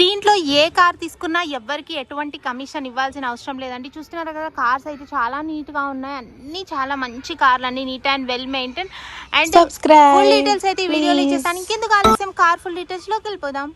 దీంట్లో ఏ కార్ తీసుకున్నా ఎవ్వరికి ఎటువంటి కమిషన్ ఇవ్వాల్సిన అవసరం లేదండి. చూస్తున్నారు కదా కార్స్ అయితే చాలా నీట్గా ఉన్నాయి. అన్ని చాలా మంచి కార్లు అన్ని neat and well maintain. And full details అయితే ఈ వీడియోలో. ఇచ్చేస్తాను ఇంకెందుకు ఆలస్యం? కార్ ఫుల్ డీటెయిల్స్లోకి వెళ్ళిపోదాం.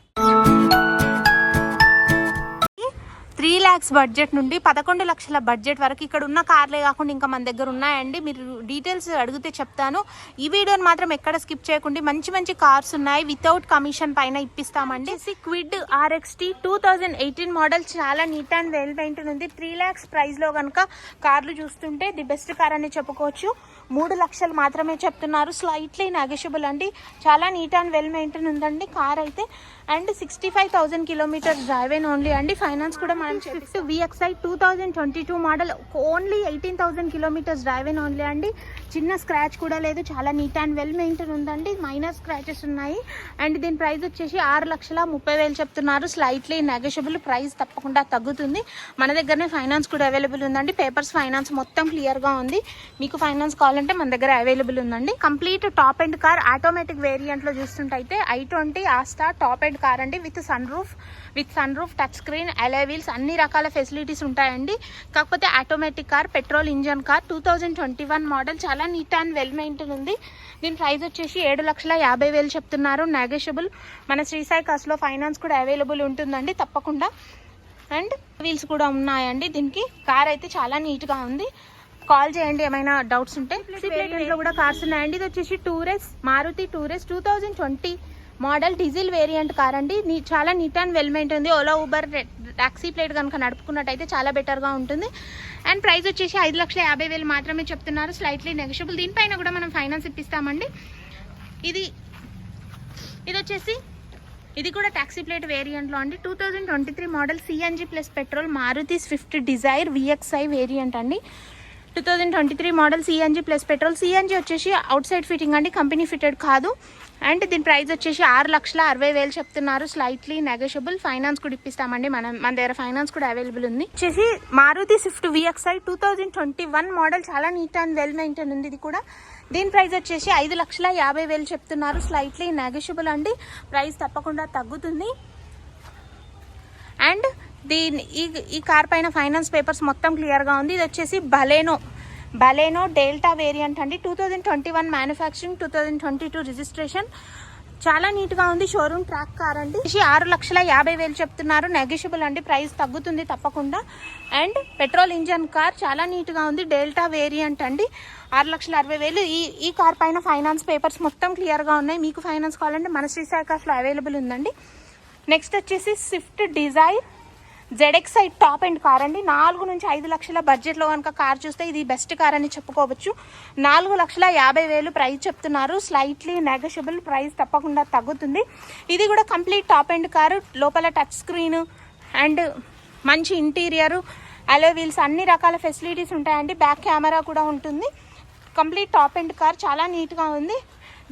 త్రీ ల్యాక్స్ బడ్జెట్ నుండి పదకొండు లక్షల బడ్జెట్ వరకు ఇక్కడ ఉన్న కార్లే కాకుండా ఇంకా మన దగ్గర ఉన్నాయండి. మీరు డీటెయిల్స్ అడిగితే చెప్తాను. ఈ వీడియోని మాత్రం ఎక్కడ స్కిప్ చేయకుండా మంచి మంచి కార్స్ ఉన్నాయి. వితౌట్ కమిషన్ పైన ఇప్పిస్తామండి. Kwid RXT two thousand eighteen model చాలా నీట్ అండ్ వెల్ మెయింటైన్ ఉంది. త్రీ ల్యాక్స్ ప్రైస్లో కనుక కార్లు చూస్తుంటే ది బెస్ట్ కార్ అని చెప్పుకోవచ్చు. మూడు లక్షలు మాత్రమే చెప్తున్నారు. స్లైట్లీ నెగోషియబుల్ అండి. చాలా నీట్ అండ్ వెల్ మెయింటైన్ ఉందండి. కార్ అయితే. And sixty five thousand kilometres drive అయిన ఓన్లీ అండి. ఫైనాన్స్ కూడా మనం చెప్తే VXI two thousand twenty two model only eighteen thousand kilometres drive అయిన ఓన్లీ అండి. చిన్న స్క్రాచ్ కూడా లేదు. చాలా నీట్ అండ్ వెల్ మెయింటైన్ ఉందండి. మైనర్ స్క్రాచెస్ ఉన్నాయి. అండ్ దీని ప్రైస్ వచ్చేసి ఆరు లక్షల ముప్పై వేలు చెప్తున్నారు. స్లైట్లీ నెగోషియబుల్ ప్రైస్ తప్పకుండా తగ్గుతుంది. మన దగ్గరనే ఫైనాన్స్ కూడా అవైలబుల్ ఉందండి. పేపర్స్ ఫైనాన్స్ మొత్తం క్లియర్గా ఉంది. మీకు ఫైనాన్స్ కావాలంటే మన దగ్గర అవైలబుల్ ఉందండి. Complete top end car automatic వేరియంట్లో చూస్తుంటైతే I twenty Asta top end car అండి. With sun roof with sun roof touch screen alloy wheels అన్ని రకాల ఫెసిలిటీస్ ఉంటాయండి. కాకపోతే automatic car petrol engine car two thousand twenty one model చాలా neat and well maintain ఉంది. దీని price వచ్చేసి ఏడు లక్షల యాభై వేలు చెప్తున్నారు. నెగోషియబుల్ మన శ్రీసాయి కార్స్లో ఫైనాన్స్ కూడా అవైలబుల్ ఉంటుందండి తప్పకుండా. అండ్ వీల్స్ కూడా ఉన్నాయండి. దీనికి కార్ అయితే చాలా నీట్గా ఉంది. కాల్ చేయండి ఏమైనా డౌట్స్ ఉంటే. లో కూడా కార్స్ ఉన్నాయండి ఇది వచ్చేసి Tour S Maruti Tour S two thousand twenty model diesel variant car అండి. చాలా నీట్ అండ్ వెల్ మెయింటైన్ ఉంది. ఓలా ఊబర్ టాక్సీ ప్లేట్ కనుక నడుపుకున్నట్టయితే చాలా బెటర్గా ఉంటుంది. అండ్ ప్రైస్ వచ్చేసి ఐదు లక్షల యాభై వేలు మాత్రమే చెప్తున్నారు. స్లైట్లీ నెగోషియబుల్ దీనిపైన కూడా మనం ఫైనాన్స్ ఇప్పిస్తామండి. ఇది ఇది వచ్చేసి ఇది కూడా టాక్సీ ప్లేట్ వేరియంట్లో అండి. Two thousand twenty three model CNG plus petrol Maruti Swift Dzire VXI variant అండి. Two thousand twenty three model CNG plus petrol CNG వచ్చేసి అవుట్ సైడ్ ఫిట్టింగ్ అండి కంపెనీ ఫిటెడ్ కాదు. అండ్ దీని ప్రైస్ వచ్చేసి ఆరు లక్షల అరవై వేలు చెప్తున్నారు. స్లైట్లీ నెగోషియబుల్ ఫైనాన్స్ కూడా ఇప్పిస్తామండి. మనం మన దగ్గర ఫైనాన్స్ కూడా అవైలబుల్ ఉంది. వచ్చేసి Maruti Swift VXI two thousand twenty one model చాలా నీట్ అండ్ వెల్ మెయింటైన్ ఉంది ఇది కూడా. దీని ప్రైస్ వచ్చేసి ఐదు లక్షల యాభై వేలు చెప్తున్నారు. స్లైట్లీ నెగోషియబుల్ అండి. ప్రైస్ తప్పకుండా తగ్గుతుంది. అండ్ దీని ఈ ఈ కార్ పైన ఫైనాన్స్ పేపర్స్ మొత్తం క్లియర్గా ఉంది. ఇది వచ్చేసి బలేనో బలేనో డెల్టా వేరియంట్ అండి. Two thousand twenty one manufacturing two thousand twenty two registration చాలా నీట్గా ఉంది. షోరూమ్ ట్రాక్ కార్ అండి. ఆరు లక్షల యాభై వేలు చెప్తున్నారు. నెగిషియబుల్ అండి. ప్రైస్ తగ్గుతుంది తప్పకుండా. అండ్ పెట్రోల్ ఇంజన్ కార్ చాలా నీట్గా ఉంది. డెల్టా వేరియంట్ అండి. ఆరు లక్షల అరవై వేలు. ఈ ఈ కార్ పైన ఫైనాన్స్ పేపర్స్ మొత్తం క్లియర్గా ఉన్నాయి. మీకు ఫైనాన్స్ కావాలంటే మన శ్రీశాఖలో అవైలబుల్ ఉందండి. నెక్స్ట్ వచ్చేసి Swift Dzire ZXI top end car అండి. నాలుగు నుంచి ఐదు లక్షల బడ్జెట్లో కనుక కార్ చూస్తే ఇది బెస్ట్ కార్ అని చెప్పుకోవచ్చు. నాలుగు లక్షల యాభై వేలు ప్రైస్ చెప్తున్నారు. స్లైట్లీ నెగోషియబుల్ ప్రైస్ తప్పకుండా తగ్గుతుంది. ఇది కూడా కంప్లీట్ టాప్ అండ్ కారు. లోపల టచ్ స్క్రీన్ అండ్ మంచి ఇంటీరియర్ అలో వీల్స్ అన్ని రకాల ఫెసిలిటీస్ ఉంటాయండి. బ్యాక్ కెమెరా కూడా ఉంటుంది. Complete top end car. చాలా నీట్గా ఉంది.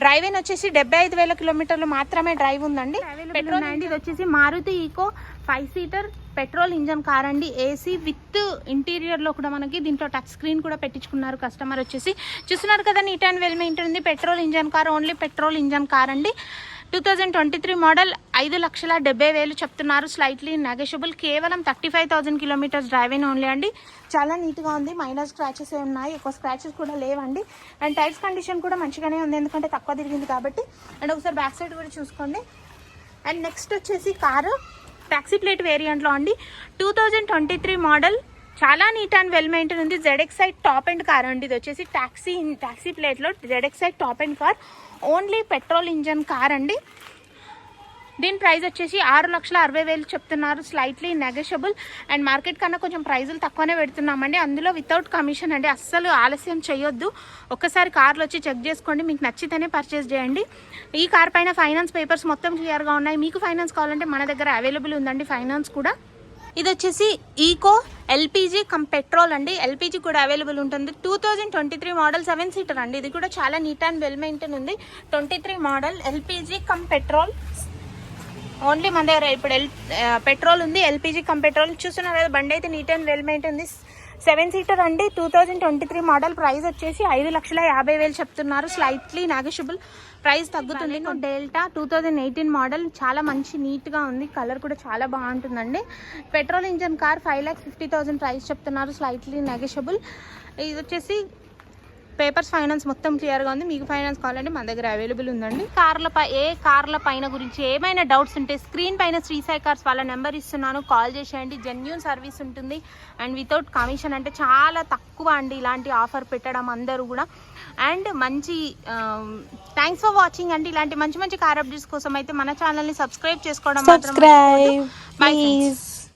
డ్రైవింగ్ వచ్చేసి డెబ్బై ఐదు వేల కిలోమీటర్లు మాత్రమే డ్రైవ్ ఉందండి. పెట్రోల్ అండి ఇది వచ్చేసి Maruti Eeco five seater petrol engine car అండి. ఏసీ విత్ ఇంటీరియర్లో కూడా మనకి దీంట్లో టచ్ స్క్రీన్ కూడా పెట్టించుకున్నారు కస్టమర్ వచ్చేసి. చూస్తున్నారు కదా నీట్ అండ్ వెల్ మెయింటైన్ ఉంది. Petrol engine car only petrol engine car అండి. Two thousand twenty three model ఐదు లక్షల డెబ్బై వేలు చెప్తున్నారు స్లైట్లీ నెగెషబుల్ కేవలం thirty five thousand kilometres driving only అండి. చాలా నీట్గా ఉంది. మైనర్ స్క్రాచెస్ ఏ ఉన్నాయి. ఎక్కువ స్క్రాచెస్ కూడా లేవండి. అండ్ టైర్స్ కండిషన్ కూడా మంచిగానే ఉంది. ఎందుకంటే తక్కువ తిరిగింది కాబట్టి. అండ్ ఒకసారి బ్యాక్ సైడ్ కూడా చూసుకోండి. అండ్ నెక్స్ట్ వచ్చేసి కారు. టాక్సీ ప్లేట్ వేరియంట్లో అండి. Two thousand twenty three model చాలా నీట్ అండ్ వెల్ మెయింటైన్ ఉంది. జెడ్ఎక్సై టాప్ అండ్ కార్ అండి. ఇది వచ్చేసి ట్యాక్సీ టాక్సీ ప్లేట్లో ZXI top end car only petrol engine car అండి. దీని ప్రైస్ వచ్చేసి ఆరు లక్షల అరవై వేలు చెప్తున్నారు. స్లైట్లీ నెగోషియబుల్ అండ్ మార్కెట్ కన్నా కొంచెం ప్రైజులు తక్కువనే పెడుతున్నామండి. అందులో వితౌట్ కమిషన్ అండి. అస్సలు ఆలస్యం చేయొద్దు. ఒక్కసారి కార్లు వచ్చి చెక్ చేసుకోండి. మీకు నచ్చితేనే పర్చేస్ చేయండి. ఈ కార్ పైన ఫైనాన్స్ పేపర్స్ మొత్తం క్లియర్గా ఉన్నాయి. మీకు ఫైనాన్స్ కావాలంటే మన దగ్గర అవైలబుల్ ఉందండి ఫైనాన్స్ కూడా. ఇది వచ్చేసి ఈకో ఎల్పిజి కమ్ పెట్రోల్ అండి. ఎల్పిజి కూడా అవైలబుల్ ఉంటుంది. Two thousand twenty three model seven seater అండి. ఇది కూడా చాలా నీట్ అండ్ వెల్ మెయింటైన్ ఉంది. Twenty three model LPG cum petrol. Only మన దగ్గర ఇప్పుడు ఎల్ పెట్రోల్ ఉంది. LPG cum petrol. చూస్తున్నారు కదా బండి అయితే నీట్ అండ్ వెల్ మెయింటైన్ ఉంది. సెవెన్ సీటర్ అండి. Two thousand twenty three model price వచ్చేసి ఐదు లక్షల యాభై వేలు చెప్తున్నారు. స్లైట్లీ నెగోషియబుల్ ప్రైస్ తగ్గుతుంది. Delta two thousand eighteen model చాలా మంచి నీట్గా ఉంది. కలర్ కూడా చాలా బాగుంటుందండి. Petrol engine car five lakhs fifty thousand price చెప్తున్నారు. స్లైట్లీ నెగషియబుల్ ఇది వచ్చేసి పేపర్స్ ఫైనాన్స్ మొత్తం క్లియర్గా ఉంది. మీకు ఫైనాన్స్ కావాలంటే మన దగ్గర అవైలబుల్ ఉందండి. కార్ల ఏ కార్ల పైన గురించి ఏమైనా డౌట్స్ ఉంటే స్క్రీన్ పైన శ్రీసాయి కార్స్ వాళ్ళ నెంబర్ ఇస్తున్నాను. కాల్ చేసేయండి. జెన్యున్ సర్వీస్ ఉంటుంది. అండ్ వితౌట్ కమిషన్ అంటే చాలా తక్కువ అండి ఇలాంటి ఆఫర్ పెట్టడం అందరూ కూడా. అండ్ మంచి థ్యాంక్స్ ఫర్ వాచింగ్ అండి. ఇలాంటి మంచి మంచి కార్ అప్డేట్స్ కోసం అయితే మన ఛానల్ని సబ్స్క్రైబ్ చేసుకోవడం మాత్రం please.